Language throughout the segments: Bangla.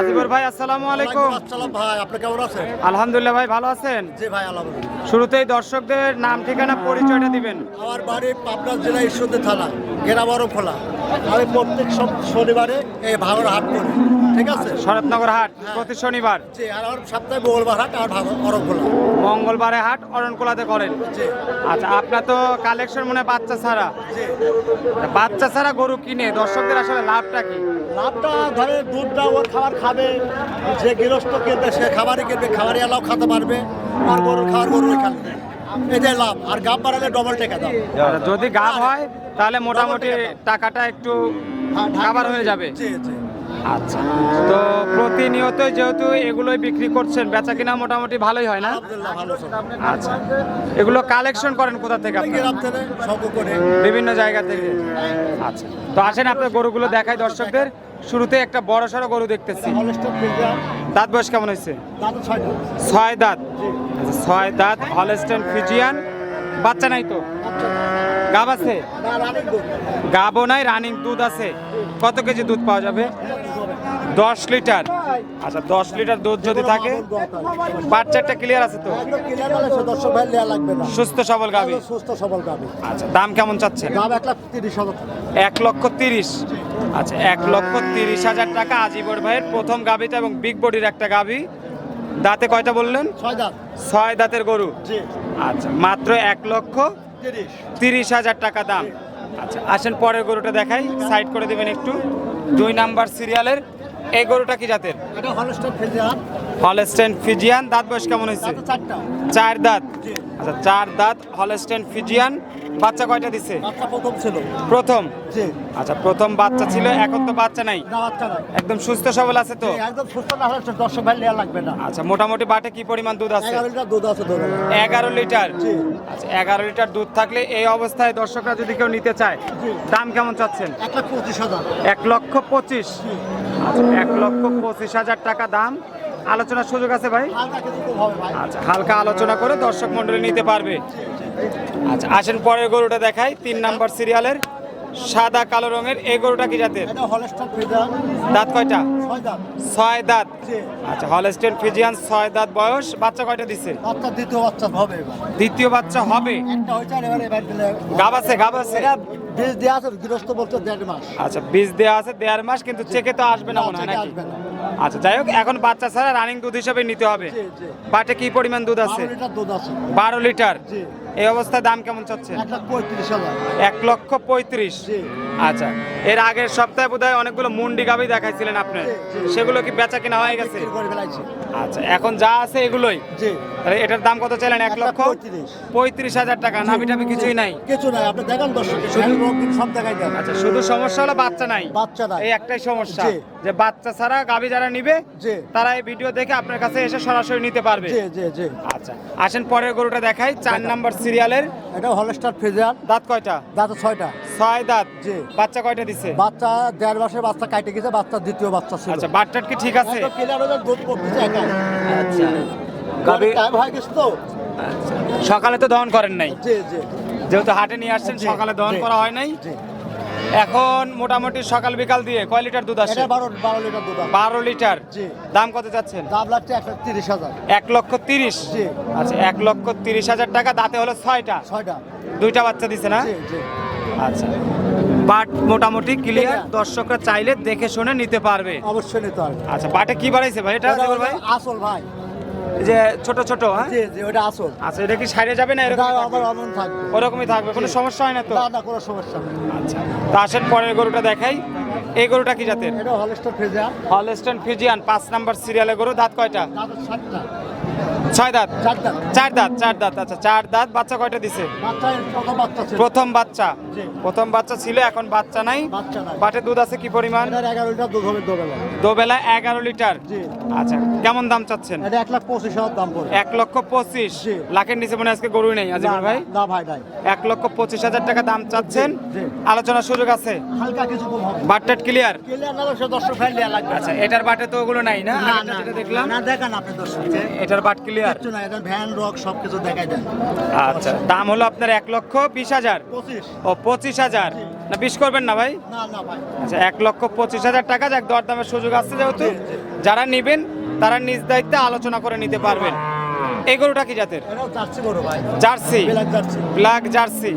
আজিবর ভাই আসসালামু আলাইকুম। আসসালাম ভাই আপনি কেমন আছেন? আলহামদুলিল্লাহ ভাই ভালো আছেন? জি ভাই আলহামদুলিল্লাহ। শুরুতেই দর্শকদের নাম ঠিকানা পরিচয়টা দিবেন। আমার বাড়ি পাবনা জেলা ঈশ্বরদী থানা গেরাবরম খোলা। আমি প্রত্যেক শনিবারে এই ভাঙর হাট করি ঠিক আছে? শরৎনগর হাট প্রতি শনিবার? জি আর আমার সপ্তাহে মঙ্গলবার হাট আর ভাঙর অরম খোলা। মঙ্গলবারে হাট অরণকোলাতে করেন? জি। আচ্ছা আপনার তো কালেকশন মনে হয় বাচ্চা ছাড়া। জি। বাচ্চা ছাড়া গরু কিনে দর্শকদের আসলে লাভটা কি? লাভটা ধরে দুধটা ওর খাবার খাবে। যে গৃহস্থ কিনবে সে খাবারই কিনবে খাবারই এলাও খেতে পারবে। আর গরুর খাবার গরুর খাবে এটাই লাভ। আর গাব বাড়ালে ডবল টাকা দাম যদি গাব হয় তাহলে মোটামুটি টাকাটা একটু খাবার হয়ে যাবে। জি জি। আচ্ছা। তো প্রতিনিয়ত যেহেতু এগুলোই বিক্রি করছেন বেচা কিনা মোটামুটি ভালোই হয় না? আচ্ছা। এগুলো কালেকশন করেন কোথা থেকে বিভিন্ন জায়গা থেকে। আচ্ছা। তো আসেন আপনার গরুগুলো দেখাই দর্শকদের। শুরুতে একটা বড় সড়ো গরু দেখতেছি। দাঁত বয়স কেমন হয়েছে? ছয় দাঁত। আচ্ছা, ছয় দাঁত হলস্টেন ফিজিয়ান। বাচ্চা নাই তো? গাব আছে? রানিং নাই রানিং দুধ আছে। কত কেজি দুধ পাওয়া যাবে? দশ লিটার। আচ্ছা দশ লিটার দুধ যদি থাকে বাচ্চাটা ক্লিয়ার আছে তো? সুস্থ সবল গাবি সুস্থ সবল গাবি আচ্ছা দাম কেমন চাচ্ছেন? দাম এক লাখ তিরিশ হাজার এক লক্ষ তিরিশ। আচ্ছা এক লক্ষ তিরিশ হাজার টাকা আজিবর ভাইয়ের প্রথম গাবিটা এবং বিগ বডির একটা গাবি দাঁতে কয়টা বললেন? ছয় দাঁত। ছয় দাঁতের গরু। আচ্ছা মাত্র এক লক্ষ তিরিশ। হাজার টাকা দাম। আচ্ছা আসেন পরের গরুটা দেখাই। সাইড করে দেবেন একটু। দুই নাম্বার সিরিয়ালের এই গরুটা কি জাতের? Holstein Friesian. দাঁত বয়স কেমন হয়েছে? চার দাঁত। আচ্ছা চার দাঁত হলস্টেন ফিজিয়ান। বাচ্চা কয়টা দিছে? বাচ্চা প্রথম ছিল। প্রথম? জি। আচ্ছা প্রথম বাচ্চা ছিল এখন তো বাচ্চা নাই? না বাচ্চা নাই। একদম সুস্থ সবল আছে তো? একদম সুস্থ না হলে দর্শক ভাই লেয়া লাগবে না। আচ্ছা মোটামুটি বাটে কি পরিমাণ দুধ আছে? এগারো লিটার দুধ আছে ধরে এগারো লিটার? জি। আচ্ছা এগারো লিটার দুধ থাকলে এই অবস্থায় দর্শকরা যদি কেউ নিতে চায়। দাম কেমন চাচ্ছেন? এক লাখ পঁচিশ হাজার। এক লক্ষ পঁচিশ? আচ্ছা এক লক্ষ পঁচিশ হাজার টাকা দাম। আলোচনার সুযোগ আছে ভাই? আচ্ছা হালকা আলোচনা করে দর্শক মন্ডলী নিতে পারবে। আচ্ছা আসেন পরের গরুটা দেখাই তিন নাম্বার সিরিয়ালের সাদা কালো রঙের এই গরুটা কি জাতের? দাঁত কয়টা? ছয় দাঁত। আচ্ছা হলস্টেন ফিজিয়ান ছয় দাঁত বয়স বাচ্চা কয়টা বাচ্চা দ্বিতীয় বাচ্চা হবে দ্বিতীয় বাচ্চা হবে? গাব আছে গাব আছে? বীজ দেওয়া আছে গৃহস্থ বলতে দেড় মাস। আচ্ছা বীজ দেওয়া আছে দেড় মাস কিন্তু চেকে তো আসবে না মনে হয় নাকি। আচ্ছা যাই হোক এখন বাচ্চা ছাড়া রানিং দুধ হিসেবে নিতে হবে। বাটে কি পরিমাণ দুধ আছে? বারো লিটার এই অবস্থায় দাম কেমন চাচ্ছে এক লক্ষ পঁয়ত্রিশ। আচ্ছা এর আগের সপ্তাহে বোধহয় অনেকগুলো মুন্ডি গাবি দেখাইছিলেন আপনি। সেগুলো কি বেচা কিনা হয়ে গেছে? আচ্ছা এখন যা আছে এগুলোই? তাহলে এটার দাম কত চাইলেন? এক লক্ষ পঁয়ত্রিশ। হাজার টাকা। নাবি টাবি কিছুই নাই? কিছু নাই আপনি দেখেন দর্শক সব দেখাই আচ্ছা শুধু সমস্যা হলো বাচ্চা নাই। বাচ্চা নাই। এই একটাই সমস্যা যে বাচ্চা ছাড়া গাবি যারা নিবে তারা এই ভিডিও দেখে আপনার কাছে এসে সরাসরি নিতে পারবে। আচ্ছা আসেন পরের গরুটা দেখাই। চার নাম্বার সিরিয়ালের? এটা হলস্টার ফ্রিজার দাঁত কয়টা? দাঁত ছয়টা। ছয় দাঁত। জি। বাচ্চা কয়টা দিছে? বাচ্চা দেড় মাসের বাচ্চা কাটে গেছে বাচ্চা দ্বিতীয় বাচ্চা ছিল। আচ্ছা বাচ্চার কি ঠিক আছে? দুধ পড়তেছে একাই। আচ্ছা। গাড়ি টাইম হয়ে গেছে তো। সকালে তো দহন করেন নাই। জি জি। যেহেতু হাটে নিয়ে আসছেন সকালে দহন করা হয় নাই। এখন মোটামুটি সকাল বিকাল দিয়ে কয় লিটার দুধ আসে? বারো বারো লিটার দুধ। বারো লিটার। জি। দাম কত যাচ্ছেন দাম লাগছে এক লাখ তিরিশ হাজার। এক লক্ষ তিরিশ? জি। আচ্ছা এক লক্ষ তিরিশ হাজার টাকা দাঁতে হলো ছয়টা। ছয়টা। দুইটা বাচ্চা দিছে না? জি জি। আচ্ছা। বাট মোটামুটি ক্লিয়ার দর্শকরা চাইলে দেখে শুনে নিতে পারবে। অবশ্যই নিতে হবে আচ্ছা বাটে কি বাড়াইছে ভাই? এটা ভাই? আসল ভাই। যে ছোট ছোট হ্যাঁ? জি জি ওটা আসল। আচ্ছা এটা কি সাইডে যাবে না এরকম আমার অমন থাকবে। ওরকমই থাকবে কোনো সমস্যা হয় না তো? না না কোনো সমস্যা নেই। আচ্ছা তো আসেন পরের গরুটা দেখাই। এই গরুটা কি জাতের? এটা হলস্টন ফ্রিজিয়ান। হলস্টন ফিজিয়ান পাঁচ নাম্বার সিরিয়ালের গরু দাঁত কয়টা? দাঁত সাতটা। ছয় দাঁত? চার দাঁত। চার দাঁত আচ্ছা চার দাঁত বাচ্চা কয়টা দিছে? প্রথম বাচ্চা। প্রথম বাচ্চা ছিল এখন বাচ্চা নাই। বাটে দুধ আছে কি পরিমাণ? দোবেলা। এগারো লিটার। আচ্ছা কেমন দাম চাচ্ছেন? এক লাখ পঁচিশ হাজার দাম পড়ে। এক লক্ষ পঁচিশ। লাখের নিচে মনে আজকে গরুই নেই আজিমুল ভাই? না ভাই নাই। এক লক্ষ পঁচিশ হাজার টাকা দাম চাচ্ছেন। আলোচনার সুযোগ আছে? হালকা কিছু বাটটাট ক্লিয়ার? ক্লিয়ার না দর্শক ফাইল লাগবে আচ্ছা এটার বাটে তো ওগুলো নাই না? দেখলাম। না দেখান আপনি দর্শক এটার বাট ক্লিয়ার? কিচ্ছু না এটা ভ্যান রক সব কিছু দেখাই দেন। আচ্ছা দাম হলো আপনার এক লক্ষ বিশ হাজার। ও পঁচিশ হাজার। না বিশ করবেন না ভাই? না না ভাই। আচ্ছা এক লক্ষ পঁচিশ হাজার টাকা যাক দরদামের সুযোগ যেহেতু। যারা নেবেন তারা নিজ দায়িত্বে আলোচনা করে নিতে পারবেন। এই গরুটা কি জাতের? Jersey black Jersey.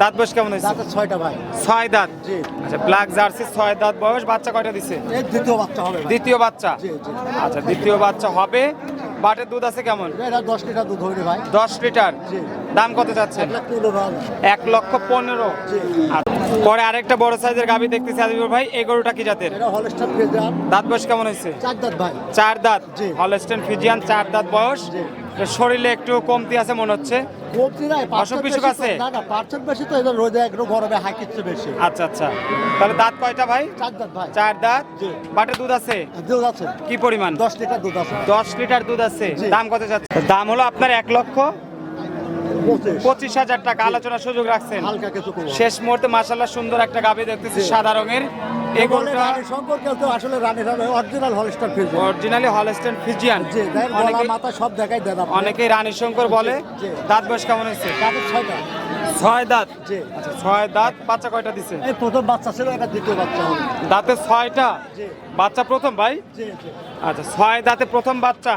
দাঁত বয়স কেমন হয়েছে? ছয়টা ভাই। ছয় দাঁত? আচ্ছা ব্ল্যাক জার্সি ছয় দাঁত বয়স বাচ্চা কয়টা দিছে? দ্বিতীয় বাচ্চা হবে দ্বিতীয় বাচ্চা? আচ্ছা দ্বিতীয় বাচ্চা হবে। বাটের দুধ আছে কেমন? এটা দশ লিটার দুধ হবে ভাই। দশ লিটার? জি। দাম কত যাচ্ছে এক লক্ষ পনেরো। পরে আরেকটা বড় সাইজের গাভি দেখতেছি আজিবুর ভাই। এই গরুটা কি জাতের? দাঁত বয়স কেমন হয়েছে? চার দাঁত ভাই। চার দাঁত? জি। হলস্টেন ফিজিয়ান চার দাঁত বয়স। শরীরে একটু কমতি আছে মনে হচ্ছে? কমতি নাই অসুখ বিসুখ আছে? না না পার্সেন্ট বেশি তো এবার রোদে একটু গরমে হাঁকিচ্ছে বেশি। আচ্ছা আচ্ছা। তাহলে দাঁত কয়টা ভাই? চার দাঁত ভাই। চার দাঁত? বাটে দুধ আছে? দুধ আছে। কি পরিমাণ? দশ লিটার দুধ আছে। দশ লিটার দুধ আছে। দাম কত যাচ্ছে? দাম হলো আপনার এক লক্ষ পঁচিশ। হাজার টাকা আলোচনার সুযোগ রাখছেন। শেষ মুহূর্তে মাসাল্লাহ সুন্দর একটা গাভি দেখতেছি সাদা রঙের। অনেকেই রানী শঙ্কর বলে। জি। দাঁত বয়স কেমন হয়েছে? ছয় দাঁত? আচ্ছা ছয় দাঁত বাচ্চা কয়টা দিছে? প্রথম বাচ্চা ছিল দ্বিতীয় বাচ্চা দাঁতে ছয়টা? বাচ্চা প্রথম ভাই? আচ্ছা ছয় দাঁতে প্রথম বাচ্চা।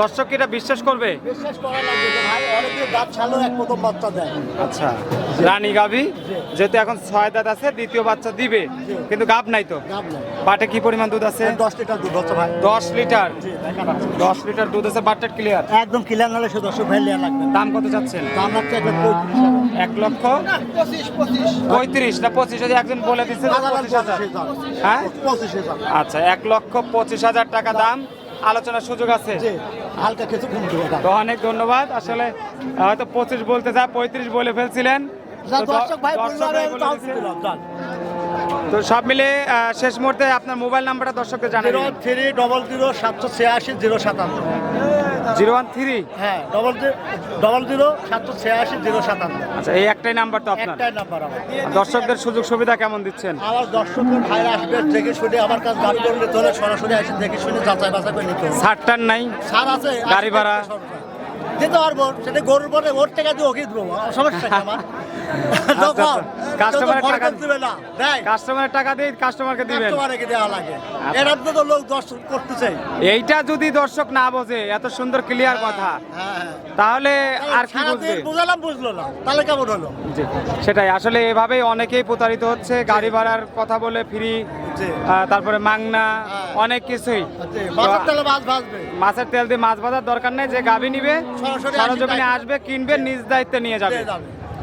দর্শক কি এটা বিশ্বাস করবে? বিশ্বাস করা লাগবে যে ভাই অনেকে দাঁত ছালো এক প্রথম বাচ্চা দেয়। আচ্ছা রানী গাভি যেহেতু এখন ছয় দাঁত আছে দ্বিতীয় বাচ্চা দিবে। কিন্তু গাব নাই তো? বাটে কি পরিমাণ দুধ আছে? দশ লিটার দুধ হচ্ছে ভাই। দশ লিটার? জি দেখান আছে। দশ লিটার দুধ আছে বাটটা ক্লিয়ার একদম ক্লিয়ার নাহলে সে ভাই লাগবে দাম কত যাচ্ছেন দাম লাগছে এক লক্ষ? পঁয়ত্রিশ না পঁচিশ? যদি একজন বলে দিচ্ছে পঁচিশ হাজার। হ্যাঁ? আচ্ছা এক লক্ষ পঁচিশ হাজার টাকা দাম আলোচনার সুযোগ আছে। হালকা কিছু। তো অনেক ধন্যবাদ। আসলে হয়তো পঁচিশ বলতে যা পঁয়ত্রিশ বলে ফেলছিলেন। তো সব মিলে শেষ মুহূর্তে আপনার মোবাইল নাম্বারটা দর্শকদের জানাই জিরো থ্রি ডবল জিরো সাতশো ছিয়াশি জিরো সাতান্ন। Zero one three? হ্যাঁ ডবল ডবল জিরো সাতশো ছিয়াশি জিরো সাতান্ন। আচ্ছা এই একটাই নাম্বার তো আপনার? একটাই নাম্বার আমার। দর্শকদের সুযোগ সুবিধা কেমন দিচ্ছেন? আমার দর্শকের ভাইরা আসবে দেখে শুনে আমার কাছে গাড়ি করে নিতে হলে সরাসরি আসে দেখে শুনে যাচাই বাছাই করে নিতে ষাটটার নাই সার আছে গাড়ি ভাড়া? দিতে পারব সেটা গরুর পরে ওর টাকা দিয়ে ওকে দেবো সমস্যা আমার? যখন কাস্টমারের টাকা দিবে না। দেয় কাস্টমারের টাকা দিয়ে কাস্টমারকে দিবেন। কাস্টমারকে দেওয়া লাগে। আচ্ছা। তো লোক এইটা যদি দর্শক না বোঝে এত সুন্দর ক্লিয়ার কথা। হ্যাঁ হ্যাঁ। তাহলে আর কি সারাদিন বুঝবে? বুঝালাম বুঝলো না। তাহলে কেমন হলো? সেটাই। আসলে এভাবেই অনেকেই প্রতারিত হচ্ছে গাড়ি ভাড়ার কথা বলে ফ্রি তারপরে মাংনা হ্যাঁ। অনেক কিছুই। মাছের তেলে মাছ ভাজবে। মাছের তেল দিয়ে মাছ ভাজার দরকার নেই যে গাভি নিবে সরজমিনে আসবে। কিনবে নিজ দায়িত্বে নিয়ে যাবে।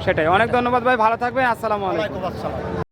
সেটাই। অনেক ধন্যবাদ ভাই ভালো থাকবেন আসসালামু আলাইকুম।